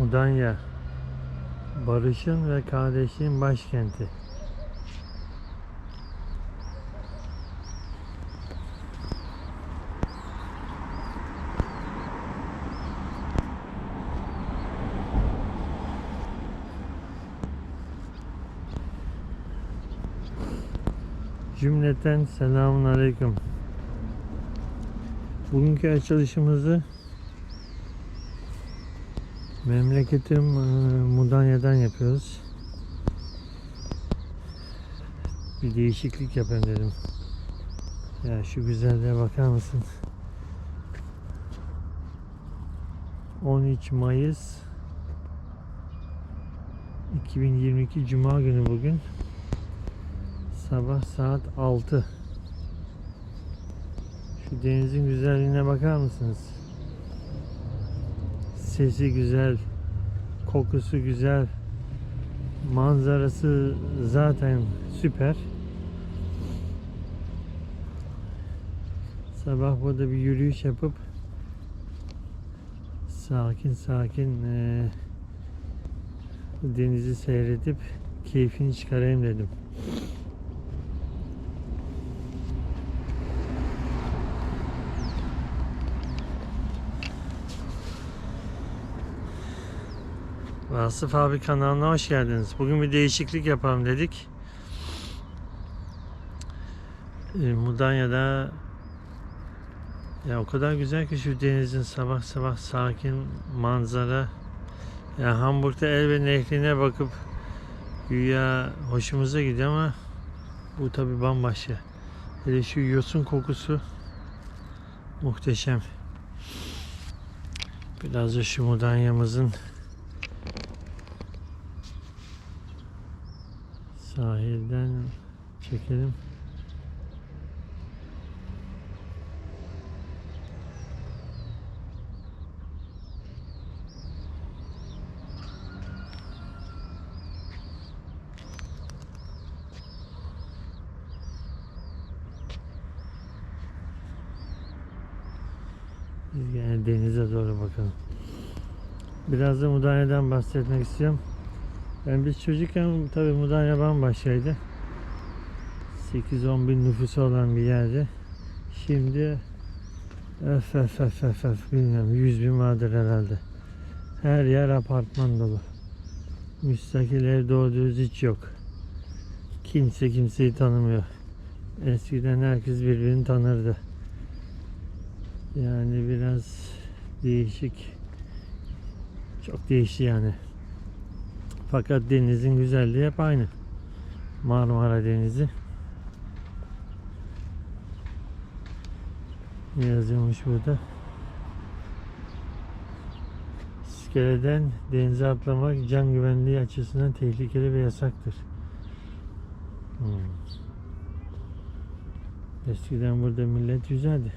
Mudanya Barışın ve kardeşliğin başkenti. Cümleten selamun aleyküm. Bugünkü açılışımızı memleketim e, Mudanya'dan yapıyoruz. Bir değişiklik yapayım dedim. Ya şu güzelliğe bakar mısın? 13 Mayıs 2022 Cuma günü bugün. Sabah saat 6. Şu denizin güzelliğine bakar mısınız? Sesi güzel, kokusu güzel, manzarası zaten süper. Sabah burada bir yürüyüş yapıp sakin sakin eee, denizi seyredip keyfini çıkarayım dedim. Vasıf abi kanalına hoş geldiniz. Bugün bir değişiklik yapalım dedik. Ee, Mudanya'da ya o kadar güzel ki şu denizin sabah sabah sakin manzara. Ya Hamburg'da Elbe Nehri'ne bakıp güya hoşumuza gidiyor ama bu tabi bambaşka. Hele şu yosun kokusu muhteşem. Biraz da şu Mudanya'mızın sahilden çekelim. Biz yani denize doğru bakalım. Biraz da Mudanya'dan bahsetmek istiyorum. Yani biz çocukken tabii Mudanya bambaşkaydı. 8-10 bin nüfusu olan bir yerde. Şimdi öf öf öf öf öf bilmiyorum 100 bin vardır herhalde. Her yer apartman dolu. Müstakil ev doğru düz hiç yok. Kimse kimseyi tanımıyor. Eskiden herkes birbirini tanırdı. Yani biraz değişik. Çok değişti yani. Fakat denizin güzelliği hep aynı. Marmara Denizi. Yazıyormuş burada? İskeleden denize atlamak can güvenliği açısından tehlikeli ve yasaktır. Hmm. Eskiden burada millet yüzerdi.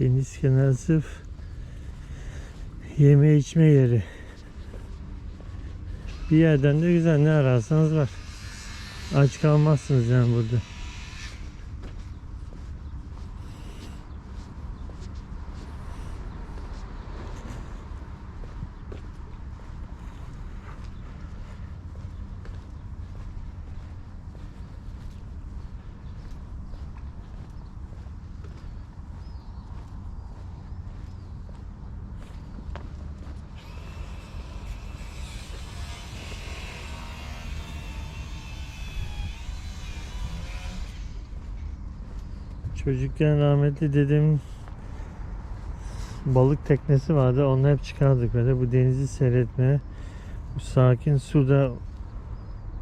Deniz kenarı sırf yeme içme yeri. Bir yerden de güzel ne ararsanız var. Aç kalmazsınız yani burada. Çocukken rahmetli dedemin balık teknesi vardı. Onu hep çıkardık böyle bu denizi seyretmeye. Bu sakin suda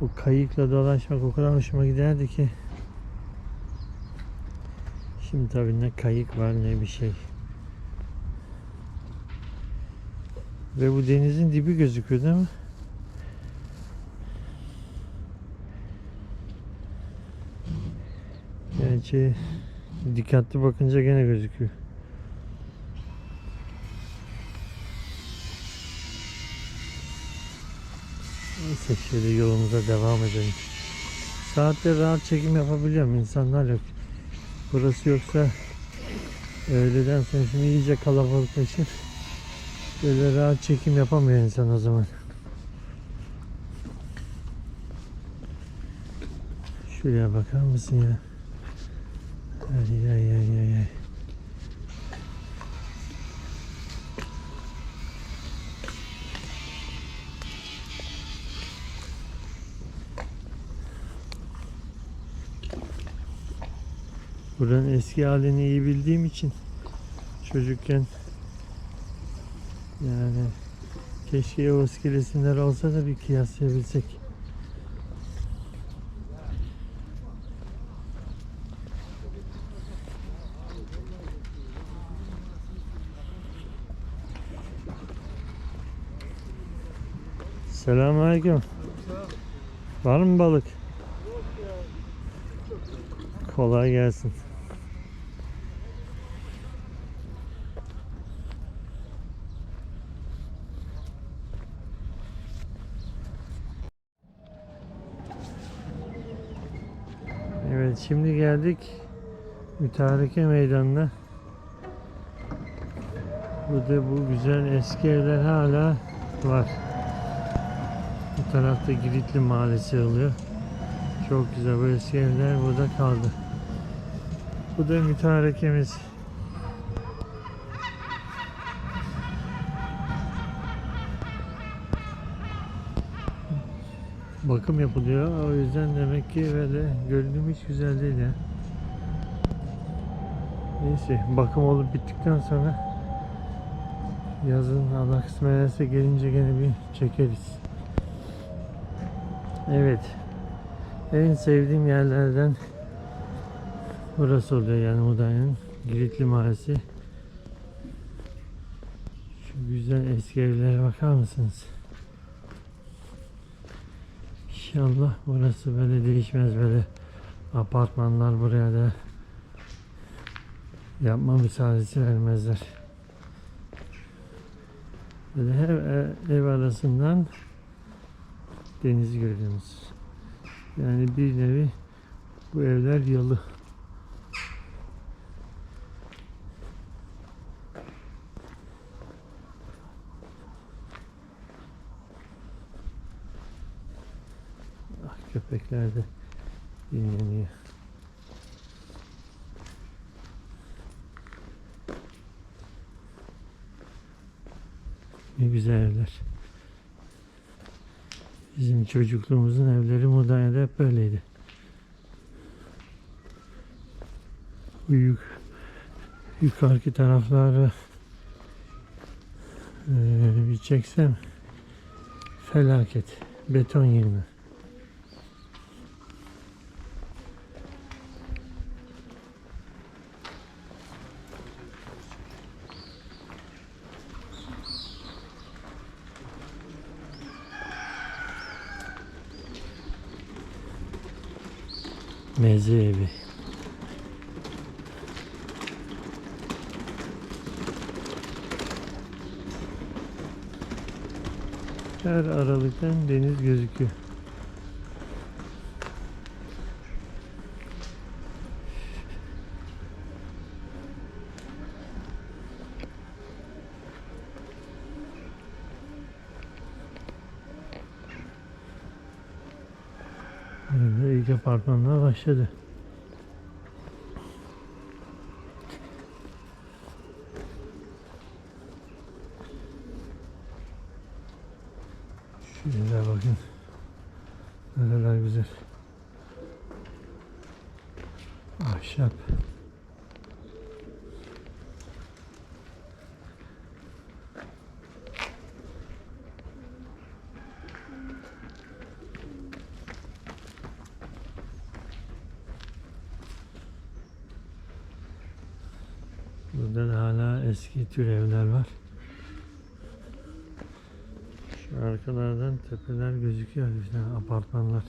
bu kayıkla dolaşmak o kadar hoşuma giderdi ki. Şimdi tabii ne kayık var ne bir şey. Ve bu denizin dibi gözüküyor değil mi? Gerçi dikkatli bakınca gene gözüküyor. Neyse şöyle yolumuza devam edelim. Saatte rahat çekim yapabiliyorum. insanlar yok. Burası yoksa öğleden sonra şimdi iyice kalabalıklaşır. Böyle rahat çekim yapamıyor insan o zaman. Şuraya bakar mısın ya? Ay ay ay ay ay. Buranın eski halini iyi bildiğim için çocukken yani keşke o eski resimler olsa da bir kıyaslayabilsek. Selamünaleyküm. Var mı balık? Kolay gelsin. Evet şimdi geldik Mütareke Meydanı'na. Burada bu güzel eski evler hala var. Bu tarafta Giritli Mahallesi oluyor. Çok güzel eski evler burada kaldı. Bu da mütarekemiz. Bakım yapılıyor. O yüzden demek ki böyle görünüm hiç güzel değil ya. Neyse bakım olup bittikten sonra yazın Allah kısmet gelince gene bir çekeriz. Evet. En sevdiğim yerlerden burası oluyor yani Mudanya'nın Giritli Mahallesi. Şu güzel eski evlere bakar mısınız? İnşallah burası böyle değişmez böyle apartmanlar buraya da yapma müsaadesi vermezler. Böyle her ev arasından deniz görüyoruz. Yani bir nevi bu evler yalı. Ah köpekler de dinleniyor. Ne güzel evler. Bizim çocukluğumuzun evleri Mudanya'da hep böyleydi. Bu yük, yukarıki tarafları eee, bir çeksem felaket. Beton yığını. Meze evi. Her aralıktan deniz gözüküyor. Apartmanlar başladı. Şuraya bakın. Ne kadar güzel. Ahşap. Burada da hala eski tür evler var. Şu arkalardan tepeler gözüküyor işte apartmanlar.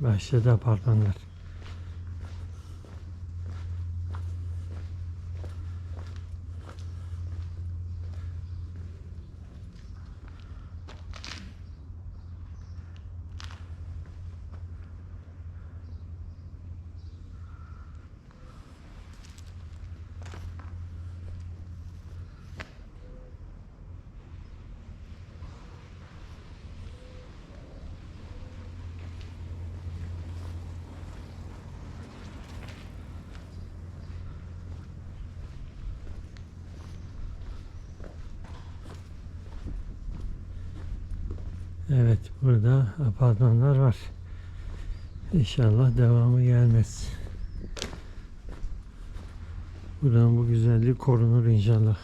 Başladı apartmanlar. Evet burada apartmanlar var. İnşallah devamı gelmez. Buranın bu güzelliği korunur inşallah.